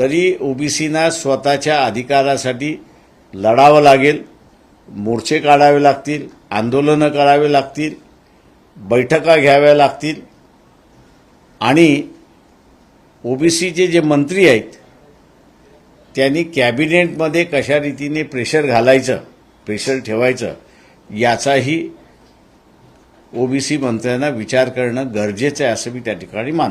तरी ओबीसीना स्वतःच्या अधिकारासाठी लढावं लागेल मोर्चे काढावे लागतील आंदोलनं करावे लागतील बैठका घ्याव्या लागतील. आणि ओबीसीचे जे मंत्री आहेत त्यांनी कॅबिनेटमध्ये कशा रीतीने प्रेशर घालायचं प्रेशर ठेवायचं याचाही ओबीसी मंत्र्यांना विचार करणं गरजेचं आहे असं मी त्या ठिकाणी मानतो.